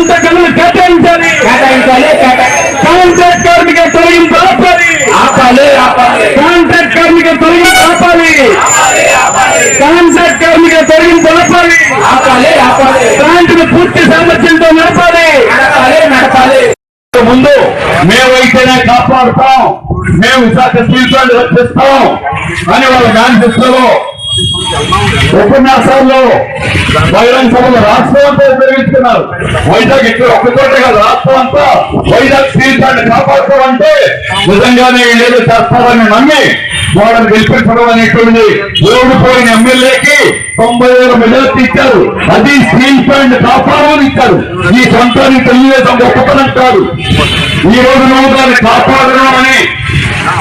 సొంత గనులు కేటాయించాలి కేటాయించాలి కాంట్రాక్ట్ కార్మిక తొలగింపు ఆపాలి. ఆపాలి కాంట్రాక్ట్ కార్మిక తొలగింపు ఆపాలి. కాంట్రాక్ట్ కార్మిక తొలగింపు ఆపాలి. ఆపాలి ఆపాలి. ప్లాంట్ను పూర్తి సామర్థ్యంతో నడపాలి. నడపాలి నడపాలి. ముందు మేమైతేనే కాపాడుతాం. మేము విశాఖ ప్లాంట్ రక్షిస్తాం అని వాళ్ళ మేనిఫెస్టోలో ఉపన్యాసాల్లో బహిరంగ సభలో రాష్ట్రం అంతా ఉపయోగించుకున్నారు వైజాగ్ ఇక్కడ ఒక్క చోట కాదు రాష్ట్రం అంతా వైజాగ్ తీర్థాన్ని ప్లాంట్ కాపాడుతామంటే నిజంగానే ఏదో చేస్తారని నమ్మి వాళ్ళని గెలిపించడం అనేటువంటిది ఓడిపోయిన ఎమ్మెల్యేకి తొంభై వేల మెజార్టీ ఇచ్చారు. అది స్టీల్ ప్లాంట్ కాపాడమని ఇచ్చారు. ఈ సొంతానికి తెలుగుదేశం గొప్పతనం కాదు. ఈ రోజు నువ్వు దాన్ని కాపాడడం అని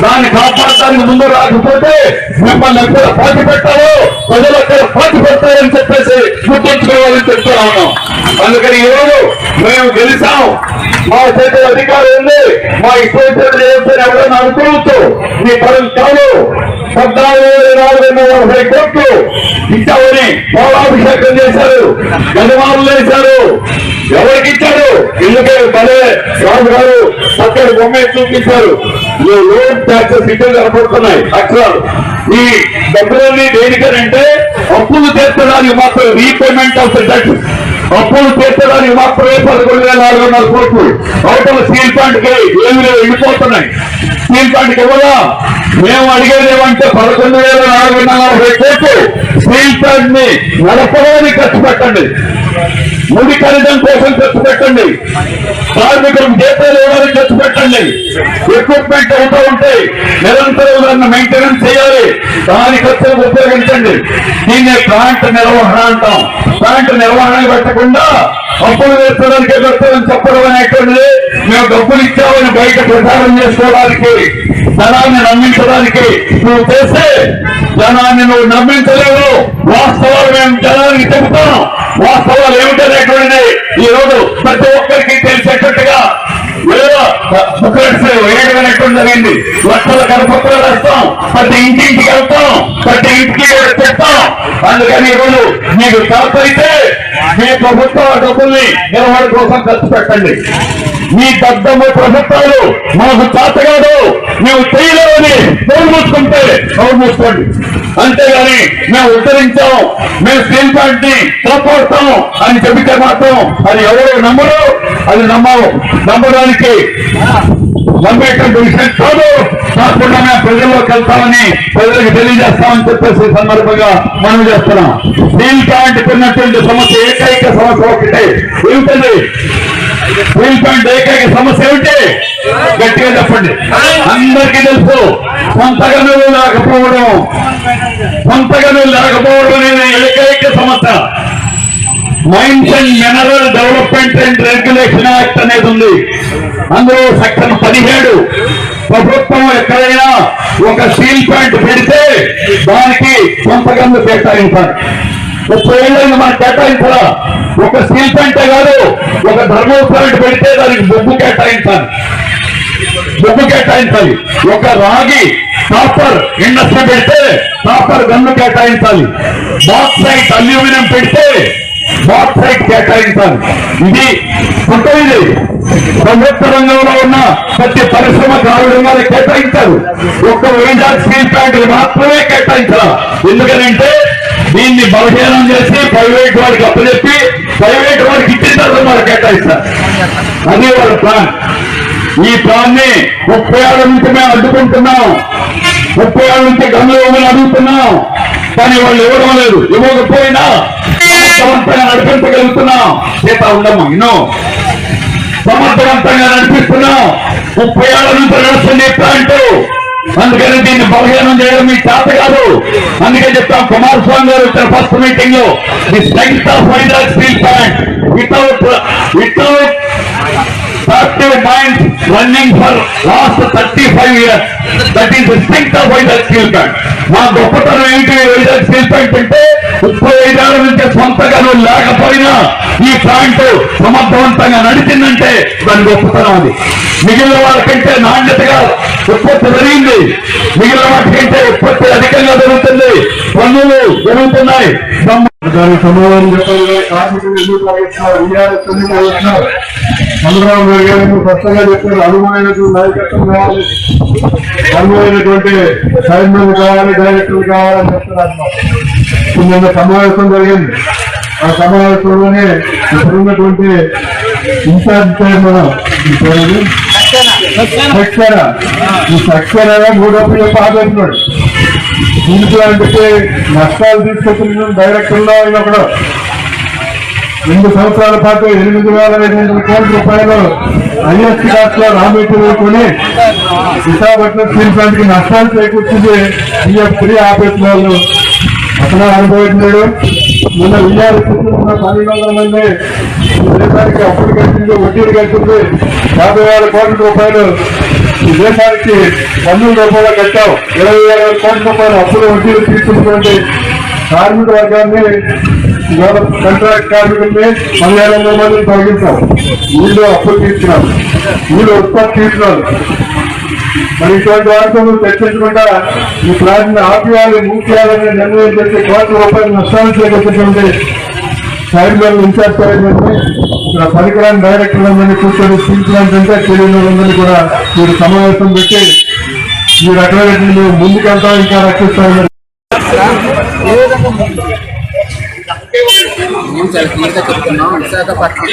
దాన్ని కాపాడటానికి ముందు రాకపోతే మిమ్మల్ని ఎక్కడ పాటి పెట్టాలో ప్రజలు ఎక్కడ పాతి పెడతారని చెప్పేసి గుర్తుంచుకోవాలని చెప్తా అందుకని ఈరోజు మేము గెలిచాం. మా చేతిలో అధికారం ఉంది. మా ఇష్టం చేస్తే ఎవరైనా అనుకోవచ్చు మీ పనులు కాదు పద్నాలుగు వేల నాలుగు వందల నలభై కోట్లు ఇచ్చామని పౌరాభిషేకం చేశారు. గజమానులు వేశారు ఎవరికి ఇచ్చారు? ఇళ్ళకే భలే. రాజు గారు చక్కటి బొమ్మ చూపించారు. ఈ లోన్ ట్యాక్సెస్ ఇటే కనపడుతున్నాయి. అక్షరాలు. ఈ డబ్బులన్నీ దేనికనంటే అప్పులు తీర్చడానికి మాత్రం రీపేమెంట్ ఆఫ్ ద డెట్ అప్పులు తీర్చడానికి మాత్రమే పదకొండు వేల నాలుగు వందల కోట్లు. అవతల స్టీల్ ప్లాంట్కి ఏమి లేవు వెళ్ళిపోతున్నాయి స్టీల్ ప్లాంట్కి ఇవ్వదా మేము అడిగేది ఏమంటే పదకొండు వేల నాలుగు వందల నలభై కోట్లు. స్టీల్ ప్లాంట్ని నడపడానికి ఖర్చు పెట్టండి. ముడి ఖరీదం కోసం ఖర్చు పెట్టండి. కార్మికులకు జీతాలు ఇవ్వడానికి ఖర్చు పెట్టండి. ఎక్విప్మెంట్ అవుతూ ఉంటే నిరంతరం దాన్ని మెయింటెనెన్స్ చేయాలి. దాని ఖర్చులకు ఉపయోగించండి. దీన్ని ప్లాంట్ నిర్వహణ అంటాం. ప్లాంట్ నిర్వహణ పెట్టకుండా అప్పులు వేసుకోవడానికి పెడతామని చెప్పడం అనేటువంటిది మేము డబ్బులు ఇచ్చామని బయట ప్రచారం చేసుకోవడానికి జనాన్ని నమ్మించడానికి నువ్వు చేస్తే జనాన్ని నువ్వు నమ్మించలేవు. వాస్తవాలు మేము జనానికి చెబుతాం వాస్తవాలు ఏమిటనేటువంటిది ఈ రోజు ప్రతి ఒక్కరికి తెలిసేటట్టుగా వేయడం జరిగింది. లక్షల కరపత్రాలు వేస్తాం. ప్రతి ఇంటింటికి వెళ్తాం. ప్రతి ఇంటికి కూడా చెప్తాం అందుకని ఈరోజు రోజు మీకు సహకరిస్తే మీ ప్రభుత్వ డబ్బుల్ని నిర్వహణ కోసం ఖర్చు పెట్టండి. మీ దద్దమ్మ ప్రభుత్వాలు మాకు చేత కాదు మేము చేయలేమని నోరు మూసుకుంటే నోరు మూసుకోండి. అంతేగాని మేము ఉద్ధరించాం. మేము స్టీల్ ప్లాంట్ని కాపాడుతాం అని చెబితే మాత్రం అది ఎవరు నమ్మరు? అది నమ్మవు నమ్మడానికి నమ్మేటువంటి విషయం కాదు. కాకుండా మేము ప్రజల్లోకి వెళ్తామని ప్రజలకు తెలియజేస్తామని చెప్పేసి సందర్భంగా మనం చేస్తున్నాం. స్టీల్ ప్లాంట్ ఉన్నటువంటి సమస్య ఏకైక సమస్య ఒకటే. ఏమిటండి స్టీల్ ఏకైక సమస్య ఏమిటి గట్టిగా చెప్పండి. అందరికీ తెలుసు సొంత గనులు లేకపోవడం సొంత గనులు లేకపోవడం అనేది ఏకైక సమస్య. Mines and mineral development and regulation act అనేది ఉంది. అందులో సెక్షన్ పదిహేడు ప్రభుత్వం ఎక్కడైనా ఒక స్టీల్ ప్లాంట్ పెడితే దానికి సొంత గన్ను కేటాయించాలి. ముప్పై ఏళ్ళైనా మనం కేటాయించాలా? ఒక స్టీల్ ప్లాంటే కాదు ఒక థర్మల్ పెడితే దానికి బొగ్గు కేటాయించాలి. బొగ్గు కేటాయించాలి. ఒక రాగి కాపర్ ఇండస్ట్రీ పెడితే కాపర్ గన్ను కేటాయించాలి. బాక్సైట్ అల్యూమినియం పెడితే బాక్సైట్ కేటాయించాలి. ఇది కొత్తది. ప్రభుత్వ రంగంలో ఉన్న ప్రతి పరిశ్రమ కారణంగానే కేటాయించారు. ఒక్క వైజాగ్ స్టీల్ ప్లాంట్ మాత్రమే కేటాయించాలి. ఎందుకనంటే దీన్ని బలహీనం చేసి ప్రైవేట్ వాడికి అప్పచెప్పి ప్రైవేట్ వాడికి ఇచ్చిన తర్వాత వారు కేటాయిస్తారు అదే వాళ్ళ ప్లాన్. ఈ ప్లాన్ని ముప్పై ఏళ్ళ నుంచి మేము అడ్డుకుంటున్నాం. ముప్పై ఏళ్ళ నుంచి గనులు ఇవ్వమని అడుగుతున్నాం. కానీ వాళ్ళు ఇవ్వడం లేదు. ఇవ్వకపోయినా సమర్థవంతంగా నడిపించగలుగుతున్నాం. చేత ఉండమ్మా ఇన్నో సమర్థవంతంగా నడిపిస్తున్నాం. ముప్పై ఏళ్ళ నుంచి నడుస్తుంది ఈ ప్లాంట్ అందుకని దీన్ని బలహీనం చేయడం మీ చేత కాదు. అందుకే చెప్తాం కుమారస్వామి గారు వచ్చిన ఫస్ట్ మీటింగ్లో the strength of Vizag steel plant without without active minds running for last 35 years. That is the strength of Vizag steel plant మా గొప్పతనం ఏంటి? వైజాగ్ స్టీల్ ప్లాంట్ అంటే ముప్పై ఐదేళ్ళ నుంచి సొంతగాను లేకపోయినా ఈ ప్లాంట్ సమర్థవంతంగా నడిచిందంటే దాని గొప్పతనం అది. మిగిలిన వాళ్ళకంటే నాణ్యతగా ఉత్పత్తి జరిగింది మిగిలిన వాటికంటే ఉత్పత్తి అధికంగా జరుగుతుంది పన్నులు జరుగుతున్నాయి దానికి సమాధానం చెప్పాలి. చంద్రబాబు నాయుడు గారు ఎందుకు స్పష్టంగా చెప్పారు? నాయకత్వం కావాలి. చైర్మన్ కావాలి డైరెక్టర్ కావాలని చెప్తున్నారు నిన్న సమావేశం జరిగింది. ఆ సమావేశంలోనే ఇప్పుడున్నటువంటి ఇన్ఛార్జ్ చైర్మన్ ఈ పేరు సక్సేన? ఈ సక్సేన మూడో చెప్పి ఆపేస్తున్నాడు దీంట్లో అంటే నష్టాలు తీసుకొచ్చిన డైరెక్టర్లో ఆయన ఒకడు రెండు సంవత్సరాల పాటు ఎనిమిది వేల ఐదు వందల కోట్ల రూపాయలు ఐఎస్టీ కాస్ట్లో రా కొని విశాఖపట్నం స్టీల్ ప్లాంట్కి నష్టాలు చేకూర్చింది బిఎఫ్ త్రీ ఆపేసిన వాళ్ళు అతను అనుభవించాడు మొన్న విజయాలు చూస్తున్న పన్నెండు వందల మంది దేశానికి అప్పులు కట్టింది వడ్డీలు కట్టింది. యాభై వేల కోట్ల రూపాయలు ఈ దేశానికి పన్నుల రూపాయలు కట్టావు ఇరవై వేల కోట్ల రూపాయలు అప్పులు వడ్డీలు తీసుకున్నటువంటి కార్మిక వర్గాన్ని. కంట్రాక్ట్ కార్మికుల్ని పదిహేను వందల మందిని తొలగించాం. వీళ్ళు అప్పులు తీర్చినారు. వీళ్ళు ఉత్పత్తి తీసుకున్నారు మరి ఇటువంటి వారితో చర్చించకుండా ఈ ప్లాంట్ ఆపేయాలి ఆపియాలి మూసేయాలని నిర్ణయం చేసి కోట్ల రూపాయలు నష్టాలు చేకూర్చినటువంటి చైర్మన్ ఇన్ఛార్జ్ చైర్మన్ ఇక్కడ పనికిరాని డైరెక్టర్లందరినీ కూర్చొని స్టీల్ ప్లాంట్ అంటే తెలియని కూడా మీరు సమావేశం పెట్టి ఈ రకమైన మేము ముందుకెళ్తాం ఇంకా రక్షిస్తామని క్లియర్గా చెప్తున్నాం విశాఖపట్నం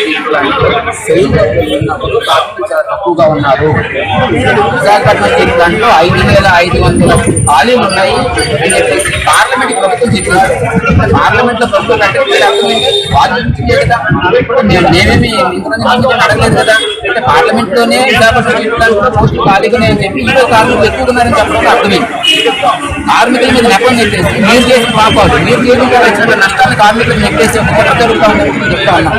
స్టీల్ సెయిల్ ఉన్నప్పుడు కార్మికులు చాలా తక్కువగా ఉన్నారు. విశాఖపట్నం స్టీల్ ప్లాంట్ ఐదు వేల ఐదు వందల ఖాళీలు ఉన్నాయి. అని చెప్పేసి పార్లమెంట్ ప్రభుత్వం చెప్పింది పార్లమెంట్లో ప్రభుత్వం అంటే వాళ్ళు కదా? నేనేమి అడగలేదు కదా? అంటే పార్లమెంట్లోనే విశాఖపట్నం స్టీల్ ప్లాంట్లో పోస్టులు ఖాళీగా చెప్పి ఈరోజు కార్మికులు ఎక్కువగా ఉన్నారని చెప్పడం అర్థమైంది. కార్మికుల మీద నెపం చెప్పేసి మీరు చేసిన పాపాలు మీరు చేయడం ద్వారా వచ్చిన నష్టాన్ని కార్మికులు నెప్పేసి ఒక కుట్ర జరుగుతా చెప్తా ఉన్నాం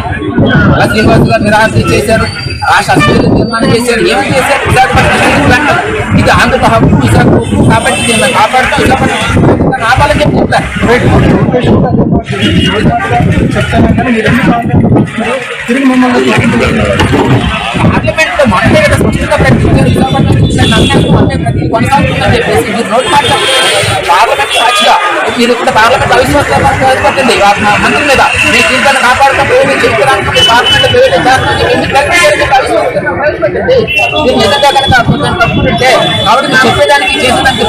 అలా శ్రీనివాస్ గారు నిరాశ చేశారు రాష్ట్ర అసెంబ్లీ నిర్మాణం చేశారు ఏమి చేశారు విశాఖపట్నం ఇది ఆంధ్ర హక్కు విశాఖ హక్కు కాబట్టి దీన్ని కాపాడుతూ విశాఖపట్నం రావాలని చెప్పి పార్లమెంట్ లో కదా స్పష్టంగా ప్రతి కొనసాగుతుందని చెప్పేసి మీరు నోట్ మాట పార్లమెంట్ సాక్షిగా మీరు ఇక్కడ పార్లమెంట్ అవిశ్వాసం మంత్రి మీద మీ జీవితాన్ని కాపాడుతూ ప్రైవేట్ చేయడానికి పార్లమెంట్ ప్రైవేట్ మీరు అవిశ్వాసం మీరు నిజంగా కనుక అద్భుతం కాబట్టి చెప్పేదానికి చేసేదానికి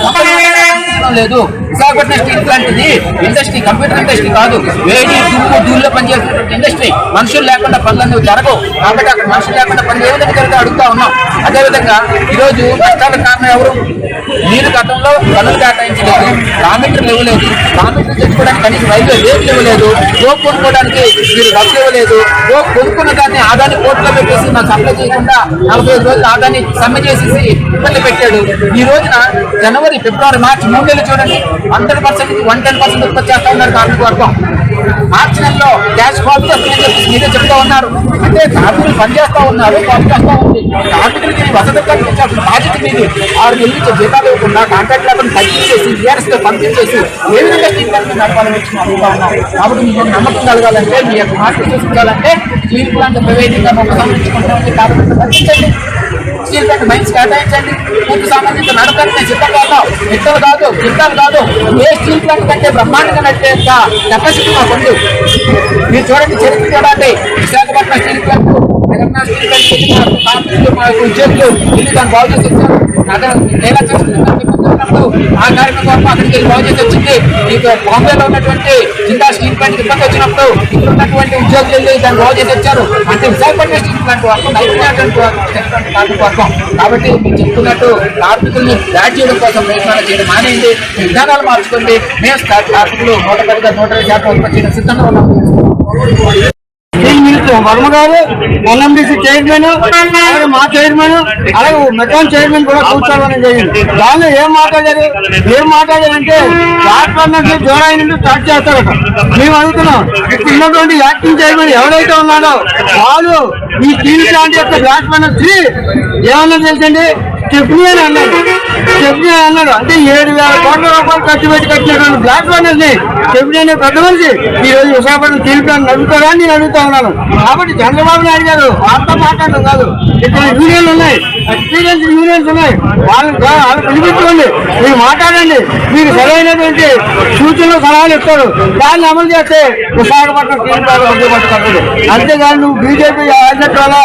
అవసరం లేదు. విశాఖపట్నం స్టీల్ ప్లాంట్ ఇది ఇండస్ట్రీ కంప్యూటర్ ఇండస్ట్రీ కాదు. వేడి దుమ్ము దూల్లో పనిచేస్తున్న ఇండస్ట్రీ మనుషులు లేకుండా పనులన్నీ జరగవు. కాబట్టి అక్కడ మనుషులు లేకుండా పని ఏ విధంగా జరుగుతుందో అడుగుతా ఉన్నాం. అదేవిధంగా ఈరోజు నష్టాలకు కారణం ఎవరు? నీరు గతంలో పనులు కేటాయించలేదు. రామిటర్లు ఇవ్వలేదు. రామిటర్లు కూడా కనీసం రైల్వే రేట్లు ఇవ్వలేదు కొనుక్కోవడానికి మీరు డబ్బులు ఇవ్వలేదు రోప్ కొనుక్కున్న దాన్ని ఆదాన్ని కోర్టులో పెట్టేసి మాకు సప్లై చేయకుండా నలభై ఐదు రోజులు ఆదాన్ని సమ్మె చేసేసి ఇబ్బంది పెట్టాడు. ఈ రోజున జనవరి ఫిబ్రవరి మార్చి మూడు నెలలు చూడండి hundred percent one ten percent ఉత్పత్తి చేస్తా ఉన్నారు కార్మిక వర్గం. మార్చి నెలలో గ్యాస్ కాపీ వస్తుందని చెప్పేసి మీరే చెప్తా ఉన్నారు. అంటే కార్మికులు పనిచేస్తా ఉన్నారు కాపీ చేస్తా ఉంది. కార్మికులకి వసతి కల్పించాల్సిన బాధ్యత మీది. ఆరు నెలల నుంచి జీతాలు ఇవ్వకుండా కాంట్రాక్ట్ లేకుండా తగ్గించేసి టీఆర్ఎస్తో పంపించేసి ఏ విధంగా స్టీల్ నడపాలని కాబట్టి మీకు నమ్మకం కలగాలంటే మీ యొక్క మార్పు చూసుకోవాలంటే క్లీన్ ప్లాంట్ ప్రైవేటీగా ఉపసంహరించుకుంటామని కాబట్టి తగ్గించండి స్టీల్ మైన్స్ కేటాయించండి. పూర్తి సంబంధించిన నడపడానికి సిద్ధంగా ఇట్టలు కాదు యుద్ధాలు కాదు. ఏ స్టీల్ ప్లాంట్ కంటే బ్రహ్మాండంగా నడిచే కెపాసిటీ మాకు ఉంది. మీరు చూడండి చరిత్ర చూడండి. Visakhapatnam steel plant Telangana steel plant ఉద్యోగులు ఇల్లు దాన్ని బాగు చేసి ఇచ్చారు అదే నేల ఉన్నప్పుడు ఆ కార్యక్రమం వరకు అక్కడికి వెళ్ళి బాగు చేసి వచ్చింది. మీకు బాంబేలో ఉన్నటువంటి జిల్లా స్టీల్ ప్లాంట్ ఇబ్బంది వచ్చినప్పుడు ఇక్కడ ఉన్నటువంటి ఉద్యోగులు వెళ్ళి దాన్ని బాగు చేసి వచ్చారు. అంటే విశాఖపట్నం స్టీల్ ప్లాంట్ వరకు నైపుణ్యాటువంటి కార్మిక వర్గం. కాబట్టి మీరు చెప్తున్నట్టు కార్మికుల్ని బ్యాట్ చేయడం కోసం ప్రయత్నాలు చేయడం మానేయండి. విధానాలు మార్చుకోండి. మేము కార్మికులు నూట పదిగా నూట ఇరవై శాతం ఉత్పత్తి చేయడం సిద్ధంగా ఉన్నాం. వర్మ గారు ఎన్ఎండిసి చైర్మన్ అలాగే మా చైర్మన్ అలాగే మెకాన్ చైర్మన్ కూడా కూర్చోవడం జరిగింది. దానిలో ఏం మాట్లాడారు? ఏం మాట్లాడారంటే ప్లాట్ఫామ్ నుంచి జోరాయి నుండి స్టార్ట్ చేస్తారట. మేము అడుగుతున్నాం ఇక్కడ ఉన్నటువంటి యాక్టింగ్ చైర్మన్ ఎవరైతే ఉన్నాడో వాళ్ళు ఈ స్టీల్ ప్లాంట్ యొక్క ప్లాట్ఫామ్ త్రీ ఏమన్నా తెలుసండి? చెప్పి అని అన్నాడు. చెప్పి అని అన్నాడు. అంటే ఏడు వేల కోట్ల రూపాయలు ఖర్చు పెట్టి కట్టినటువంటి బ్లాక్ బన్నర్స్ని అనే పెద్ద మనిషి ఈ రోజు విశాఖపట్నం స్టీల్ నడుపుతారా అని నేను అడుగుతా ఉన్నాను. కాబట్టి చంద్రబాబు నాయుడు గారు వార్త మాట్లాడడం కాదు. ఇక్కడ యూనియన్లు ఉన్నాయి. ఎక్స్పీరియన్స్ యూనియన్స్ ఉన్నాయి. వాళ్ళని వాళ్ళు పిలిపించుకోండి. మీరు మాట్లాడండి. మీరు సరైనటువంటి సూచనలు సలహాలు ఇస్తారు. దాన్ని అమలు చేస్తే విశాఖపట్నం స్టీల్ ప్లాంట్ అంతేగాని నువ్వు బీజేపీ ఏజెంట్ వల్ల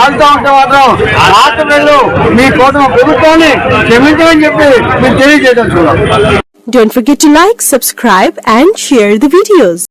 ఆడుతూ ఉంటే మాత్రం రాష్ట్ర ప్రజలు మీ కోసం ప్రభుత్వాన్ని క్షమించమని చెప్పి మీరు తెలియజేయడం చూడాలి Don't forget to like, subscribe and share the videos.